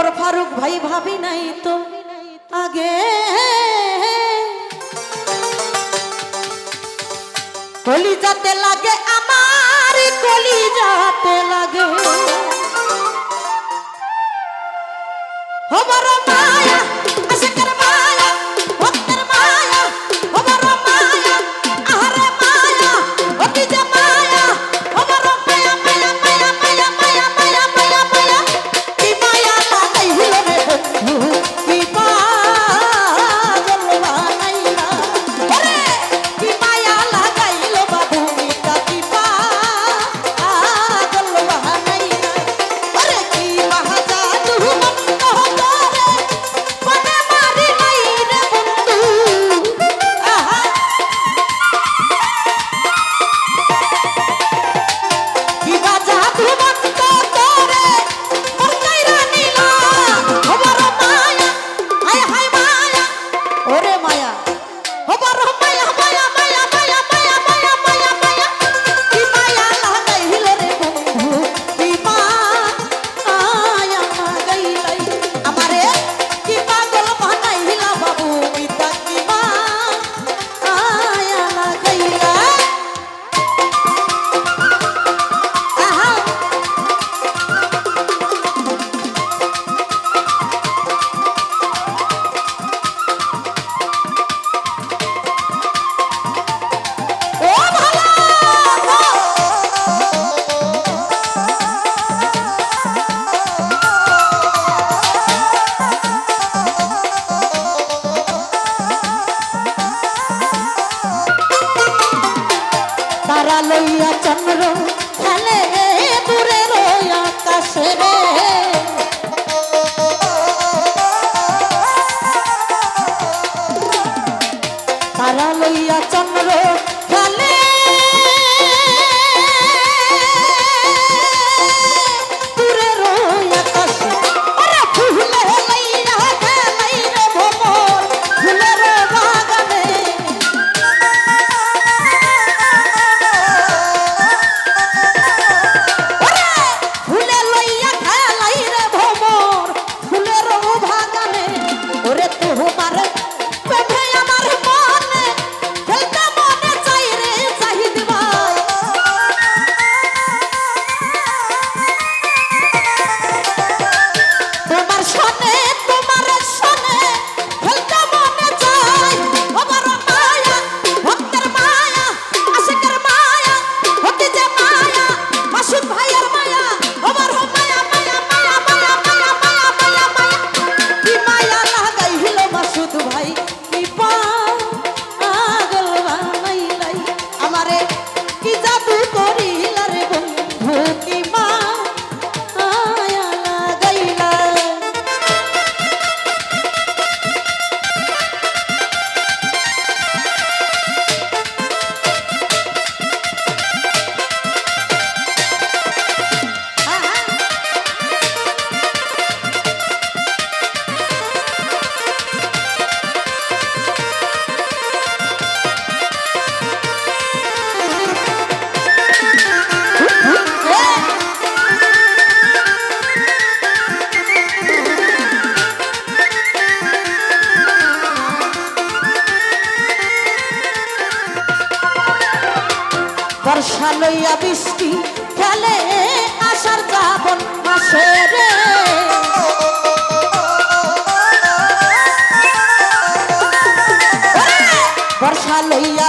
ওমর ফারুক ভাই ভাবি নাই তো আগে। কলিজাতে লাগে আমার কলিজাতে লাগে আশা লইয়া বৃষ্টি খেলে আশার যাবন আসে রে। বর্ষা লইয়া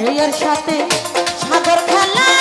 ঝেয়ের সাথে সাগর খেলা।